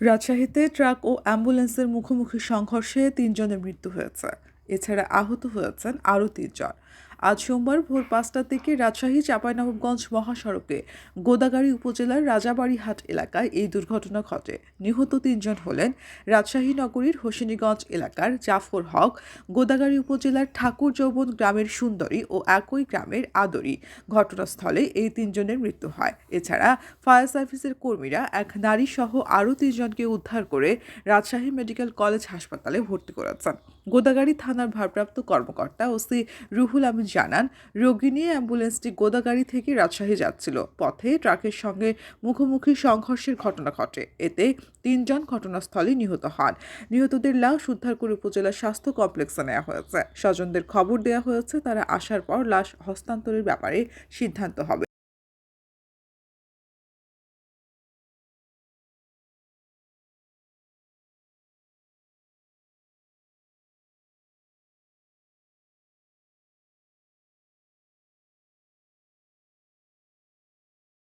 রাজশাহীতে ট্রাক ও অ্যাম্বুলেন্সের মুখোমুখি সংঘর্ষে তিনজনের মৃত্যু হয়েছে। এছাড়া আহত হয়েছেন আরও তিনজন। আজ সোমবার ভোর পাঁচটার দিকে রাজশাহী, চাঁপাইনবাবগঞ্জ মহাসড়কে গোদাগাড়ি উপজেলার রাজাবাড়িহাট এলাকায় এই দুর্ঘটনা ঘটে। নিহত তিনজন হলেন রাজশাহী নগরীর হোসেনীগঞ্জ এলাকার জাফর হক, গোদাগাড়ি উপজেলার ঠাকুর যৌবন গ্রামের সুন্দরী ও একই গ্রামের আদরি। ঘটনাস্থলে এই তিনজনের মৃত্যু হয়। এছাড়া ফায়ার সার্ভিসের কর্মীরা এক নারী সহ আরও তিনজনকে উদ্ধার করে রাজশাহী মেডিকেল কলেজ হাসপাতালে ভর্তি করেছেন। গোদাগাড়ি থানার ভারপ্রাপ্ত কর্মকর্তা ওসি রুহুল আমিন জানান, রোগী নিয়ে অ্যাম্বুলেন্সটি গোদাগাড়ি থেকে রাজশাহী যাচ্ছিল। পথে ট্রাকের সঙ্গে মুখোমুখি সংঘর্ষের ঘটনা ঘটে। এতে তিনজন ঘটনাস্থলে নিহত হন। নিহতদের লাশ উদ্ধার করে উপজেলা স্বাস্থ্য কমপ্লেক্সে নেওয়া হয়েছে। স্বজনদের খবর দেওয়া হয়েছে, তারা আসার পর লাশ হস্তান্তরের ব্যাপারে সিদ্ধান্ত হবে।